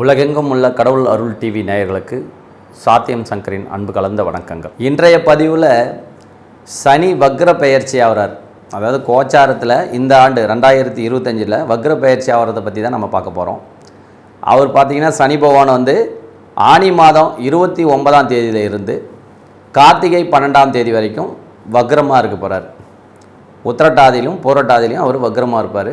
உலகெங்கும் உள்ள கடவுள் அருள் டிவி நேயர்களுக்கு சாத்தியம் சங்கரின் அன்பு கலந்த வணக்கங்கள். இன்றைய பதிவில் சனி வக்ர பெயர்ச்சி ஆகிறார் அதாவது கோச்சாரத்தில் இந்த ஆண்டு ரெண்டாயிரத்தி இருபத்தஞ்சில் வக்ர பெயர்ச்சி ஆகிறத பற்றி தான் நம்ம பார்க்க போகிறோம் அவர் பார்த்திங்கன்னா சனி பகவான் வந்து ஆனி மாதம் இருபத்தி ஒன்பதாம் தேதியில் இருந்து கார்த்திகை பன்னெண்டாம் தேதி வரைக்கும் வக்ரமாக இருக்க போகிறார் உத்திரட்டாதியிலும் பூரட்டாதியிலும் அவர் வக்ரமாக இருப்பார்.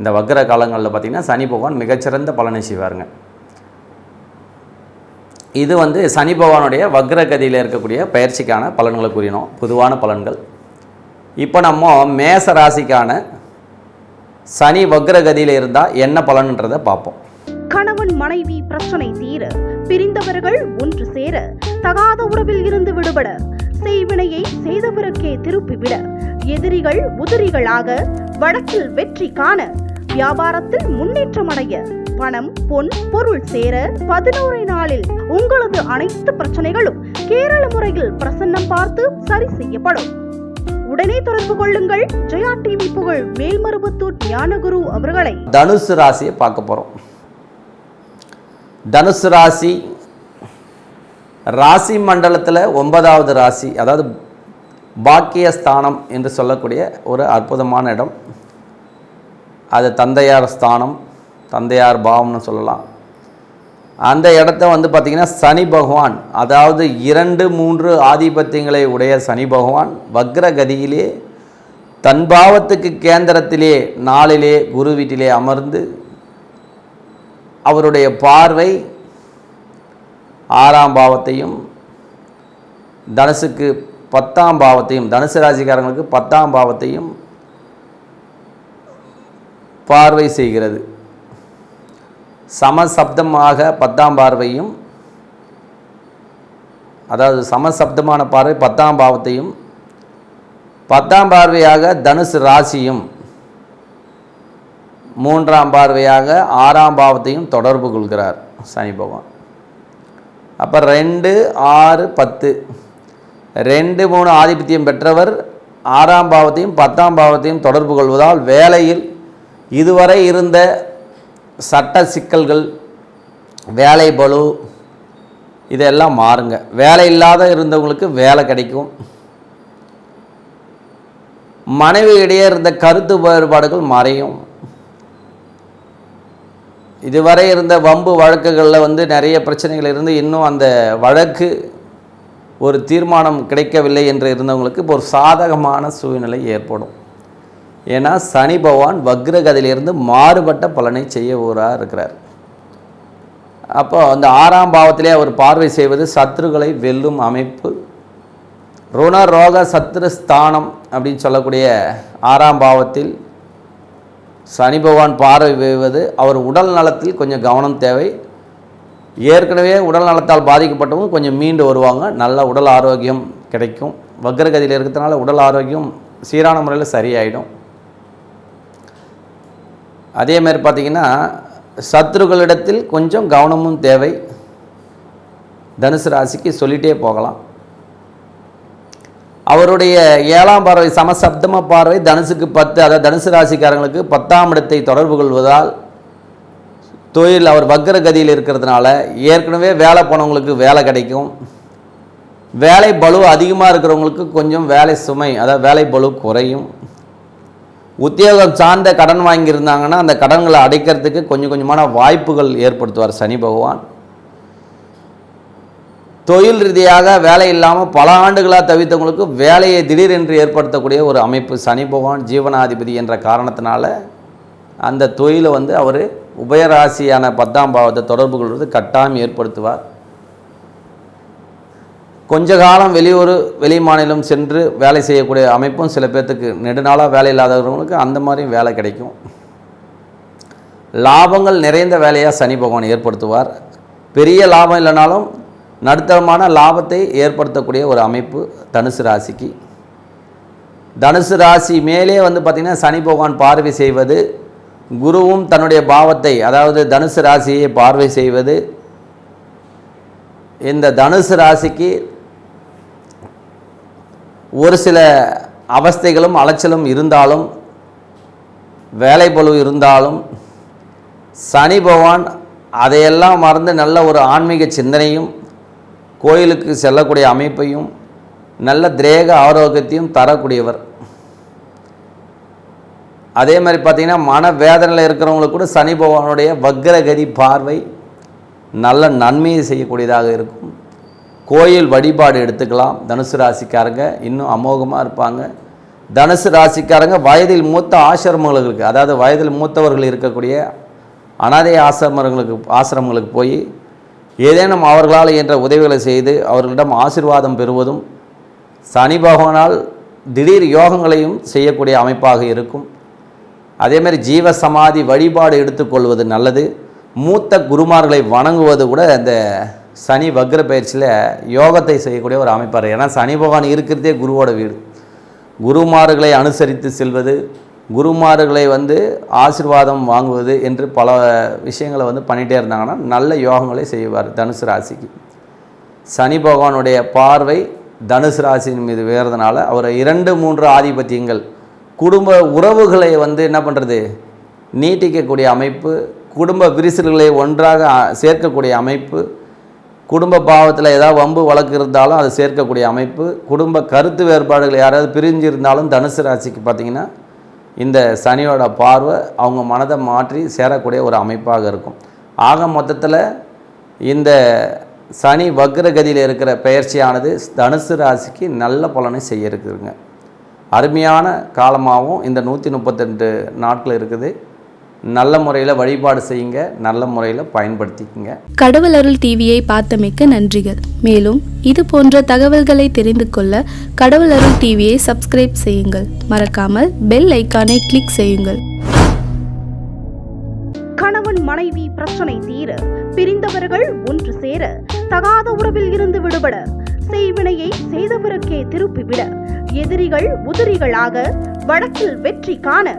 இந்த வக்ர காலங்களில் பார்த்திங்கன்னா சனி பகவான் மிகச்சிறந்த பலனை செய்வாருங்க. இது வந்து சனி பகவானுடைய வக்ரகதியில் இருக்கக்கூடிய பயிற்சிக்கான பலன்களை கூறினோம். பொதுவான பலன்கள். இப்போ நம்ம மேச ராசிக்கான சனி வக்ரகதியில் இருந்தால் என்ன பலன்ன்றதை பார்ப்போம். கணவன் மனைவி பிரச்சனை தீர பிரிந்தவர்கள் ஒன்று சேர தகாத உறவில் இருந்து விடுபட செய்வினையை செய்தவருக்கே திருப்பிவிட எதிரிகள் உதிரிகளாக வடக்கில் வெற்றி காண வியாபாரத்தில் முன்னேற்றம் அடைய பணம் பொன் பொருள் சேர பதினோரு நாளில் உங்களது அனைத்து பிரச்சனைகளும் கேரள முறையில் பிரசன்னம் பார்த்து சரி செய்யப்படும். உடனே தொடர்பு கொள்ளுங்கள். ஜெயா டிவி புகழ் மேல்மருவத்தூர் ஞானகுரு அவர்களை. தனுசு ராசியை பார்க்க போகிறோம் தனுசு ராசி ராசி மண்டலத்தில் ஒன்பதாவது ராசி அதாவது பாக்கியஸ்தானம் என்று சொல்லக்கூடிய ஒரு அற்புதமான இடம். அது தந்தையார் ஸ்தானம் தந்தையார் பாவம்னு சொல்லலாம். அந்த இடத்த வந்து பார்த்திங்கன்னா சனி பகவான் அதாவது இரண்டு மூன்று ஆதிபத்தியங்களை உடைய சனி பகவான் வக்ரகதியிலே தன் பாவத்துக்கு கேந்திரத்திலே நாளிலே குரு வீட்டிலே அமர்ந்து அவருடைய பார்வை ஆறாம் பாவத்தையும் தனுசுக்கு பத்தாம் பாவத்தையும் தனுசு ராசிக்காரங்களுக்கு பத்தாம் பாவத்தையும் பார்வை செய்கிறது. சமசப்தமாக பத்தாம் பார்வையும் அதாவது சமசப்தமான பார்வை பத்தாம் பாவத்தையும் பத்தாம் பார்வையாக தனுசு ராசியும் மூன்றாம் பார்வையாக ஆறாம் பாவத்தையும் தொடர்பு கொள்கிறார் சனி பகவான். அப்போ ரெண்டு ஆறு பத்து. ரெண்டு மூணு ஆதிபத்தியம் பெற்றவர் ஆறாம் பாவத்தையும் பத்தாம் பாவத்தையும் தொடர்பு கொள்வதால் வேலையில் இதுவரை இருந்த சட்ட சிக்கல்கள் வேலை பலு இதெல்லாம் மாறுங்க. வேலை இல்லாத இருந்தவங்களுக்கு வேலை கிடைக்கும். மனைவி இடையே இருந்த கருத்து வேறுபாடுகள் மறையும். இதுவரை இருந்த வம்பு வழக்குகளில் வந்து நிறைய பிரச்சனைகள் இருந்து இன்னும் அந்த வழக்கு ஒரு தீர்மானம் கிடைக்கவில்லை என்று இருந்தவங்களுக்கு இப்போ ஒரு சாதகமான சூழ்நிலை ஏற்படும். ஏன்னா சனி பகவான் வக்ரகதியிலிருந்து மாறுபட்ட பலனை செய்ய ஊராக இருக்கிறார். அப்போ அந்த ஆறாம் பாவத்திலே அவர் பார்வை செய்வது சத்ருகளை வெல்லும் அமைப்பு. ருண ரோக சத்ரு ஸ்தானம் அப்படின்னு சொல்லக்கூடிய ஆறாம் பாவத்தில் சனி பகவான் பார்வை பெய்வது அவர் உடல் நலத்தில் கொஞ்சம் கவனம் தேவை. ஏற்கனவே உடல் நலத்தால் பாதிக்கப்பட்டவங்க கொஞ்சம் மீண்டு வருவாங்க. நல்ல உடல் ஆரோக்கியம் கிடைக்கும். வக்ரகதியில் இருக்கிறதுனால உடல் ஆரோக்கியம் சீரான முறையில் சரியாயிடும். அதே மாதிரி பார்த்தீங்கன்னா சத்ருகளிடத்தில் கொஞ்சம் கவனமும் தேவை. தனுசு ராசிக்கு சொல்லிட்டே போகலாம். அவருடைய ஏழாம் பார்வை சமசப்தம பார்வை தனுசுக்கு பத்து அதாவது தனுசு ராசிக்காரங்களுக்கு பத்தாம் இடத்தை தொடர்பு கொள்வதால் தொழில் அவர் வக்கர கதியில் இருக்கிறதுனால ஏற்கனவே வேலை போனவங்களுக்கு வேலை கிடைக்கும். வேலை பலு அதிகமாக இருக்கிறவங்களுக்கு கொஞ்சம் வேலை சுமை அதாவது வேலை பலு குறையும். உத்தியோகம் சார்ந்த கடன் வாங்கியிருந்தாங்கன்னா அந்த கடன்களை அடைக்கிறதுக்கு கொஞ்சம் கொஞ்சமான வாய்ப்புகள் ஏற்படுத்துவார் சனி பகவான். தொழில் ரீதியாக வேலை இல்லாமல் பல ஆண்டுகளாக தவித்தவங்களுக்கு வேலையை திடீரென்று ஏற்படுத்தக்கூடிய ஒரு அமைப்பு சனி பகவான் ஜீவனாதிபதி என்ற காரணத்தினால அந்த தொழிலை வந்து அவர் உபயராசியான பத்தாம் பாவத்தை தொடர்பு கொள்வது கட்டாயம் ஏற்படுத்துவார். கொஞ்ச காலம் வெளியூர் வெளி மாநிலம் சென்று வேலை செய்யக்கூடிய அமைப்பும் சில பேர்த்துக்கு நெடுநாளாக வேலை இல்லாதவங்களுக்கு அந்த மாதிரியும் வேலை கிடைக்கும். லாபங்கள் நிறைந்த வேலையாக சனி பகவான் ஏற்படுத்துவார். பெரிய லாபம் இல்லைனாலும் நடுத்தரமான லாபத்தை ஏற்படுத்தக்கூடிய ஒரு அமைப்பு தனுசு ராசிக்கு. தனுசு ராசி மேலே வந்து பார்த்திங்கன்னா சனி பகவான் பார்வை செய்வது குருவும் தன்னுடைய பாவத்தை அதாவது தனுசு ராசியை பார்வை செய்வது இந்த தனுசு ராசிக்கு ஒரு சில அவஸ்தைகளும் அலைச்சலும் இருந்தாலும் வேலை பளு இருந்தாலும் சனி பகவான் அதையெல்லாம் மறந்து நல்ல ஒரு ஆன்மீக சிந்தனையும் கோயிலுக்கு செல்லக்கூடிய அமைப்பையும் நல்ல திரேக ஆரோக்கியத்தையும் தரக்கூடியவர். அதே மாதிரி பார்த்திங்கன்னா மன வேதனையில் இருக்கிறவங்களுக்கு கூட சனி பகவானுடைய வக்ரகதி பார்வை நல்ல நன்மையை செய்யக்கூடியதாக இருக்கும். கோயில் வழிபாடு எடுத்துக்கலாம். தனுசு ராசிக்காரங்க இன்னும் அமோகமாக இருப்பாங்க. தனுசு ராசிக்காரங்க வயதில் மூத்த ஆசிரமங்களுக்கு அதாவது வயதில் மூத்தவர்கள் இருக்கக்கூடிய அனாதை ஆசிரமங்களுக்கு ஆசிரமங்களுக்கு போய் ஏதேனும் அவர்களால் என்ற உதவிகளை செய்து அவர்களிடம் ஆசீர்வாதம் பெறுவதும் சனி பகவானால் திடீர் யோகங்களையும் செய்யக்கூடிய அமைப்பாக இருக்கும். அதேமாதிரி ஜீவ சமாதி வழிபாடு எடுத்துக்கொள்வது நல்லது. மூத்த குருமார்களை வணங்குவது கூட அந்த சனி வக்ர பயிற்சியில் யோகத்தை செய்யக்கூடிய ஒரு அமைப்பார். ஏன்னா சனி பகவான் இருக்கிறதே குருவோட வீடு. குருமார்களை அனுசரித்து செல்வது குருமார்களை வந்து ஆசிர்வாதம் வாங்குவது என்று பல விஷயங்களை வந்து பண்ணிகிட்டே இருந்தாங்கன்னா நல்ல யோகங்களை செய்வார் தனுசு ராசிக்கு. சனி பகவானுடைய பார்வை தனுசு ராசியின் மீது வேறதுனால அவர் இரண்டு மூன்று ஆதிபத்தியங்கள் குடும்ப உறவுகளை வந்து என்ன பண்ணுறது நீட்டிக்கக்கூடிய அமைப்பு குடும்ப விரிசல்களை ஒன்றாக சேர்க்கக்கூடிய அமைப்பு குடும்ப பாவத்தில் ஏதாவது வம்பு வழக்கு இருந்தாலும் அதை சேர்க்கக்கூடிய அமைப்பு குடும்ப கருத்து வேறுபாடுகள் யாராவது பிரிஞ்சு இருந்தாலும் தனுசு ராசிக்கு பார்த்திங்கன்னா இந்த சனியோட பார்வை அவங்க மனதை மாற்றி சேரக்கூடிய ஒரு அமைப்பாக இருக்கும். ஆக மொத்தத்தில் இந்த சனி வக்ரகதியில் இருக்கிற பெயர்ச்சியானது தனுசு ராசிக்கு நல்ல பலனை செய்ய இருக்குதுங்க. அருமையான காலமாகவும் இந்த நூற்றி முப்பத்தெண்டு நாட்கள் இருக்குது. நல்ல முறையில் வழிபாடு செய்யுங்க நல்ல முறையில் பயன்படுத்திக்கங்க. கடவுள் அருள் டிவியை பார்த்தமைக்கு நன்றிகள். மேலும் இது போன்ற தகவல்களை தெரிந்து கொள்ள கடவுள் அருள் டிவியை சப்ஸ்கிரைப் செய்யுங்கள். மறக்காமல் பெல் ஐக்கானை கிளிக் செய்யுங்கள். கணவன் மனைவி பிரச்சனை தீர பிரிந்தவர்கள் ஒன்று சேர தகாத உறவில் இருந்து விடுபட செய்வினையை செய்தவருக்கே திருப்பிவிட எதிரிகள் உதிரிகளாக வழக்கில் வெற்றி காண